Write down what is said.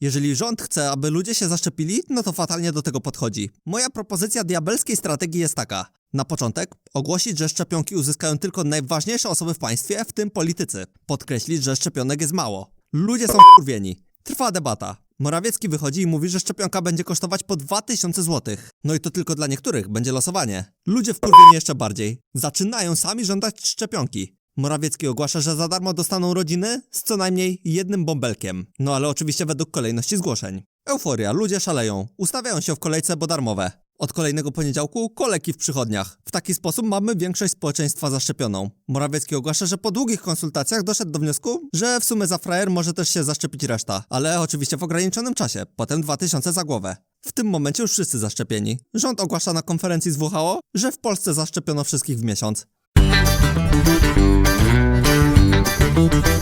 Jeżeli rząd chce, aby ludzie się zaszczepili, no to fatalnie do tego podchodzi. Moja propozycja diabelskiej strategii jest taka. Na początek ogłosić, że szczepionki uzyskają tylko najważniejsze osoby w państwie, w tym politycy. Podkreślić, że szczepionek jest mało. Ludzie są kurwieni. Trwa debata. Morawiecki wychodzi i mówi, że szczepionka będzie kosztować po 2000 zł. No i to tylko dla niektórych, będzie losowanie. Ludzie wkurwieni jeszcze bardziej. Zaczynają sami żądać szczepionki. Morawiecki ogłasza, że za darmo dostaną rodziny z co najmniej jednym bąbelkiem. No ale oczywiście według kolejności zgłoszeń. Euforia, ludzie szaleją. Ustawiają się w kolejce, bo darmowe. Od kolejnego poniedziałku kolejki w przychodniach. W taki sposób mamy większość społeczeństwa zaszczepioną. Morawiecki ogłasza, że po długich konsultacjach doszedł do wniosku, że w sumie za frajer może też się zaszczepić reszta, ale oczywiście w ograniczonym czasie, potem 2000 za głowę. W tym momencie już wszyscy zaszczepieni. Rząd ogłasza na konferencji z WHO, że w Polsce zaszczepiono wszystkich w miesiąc. Thank you.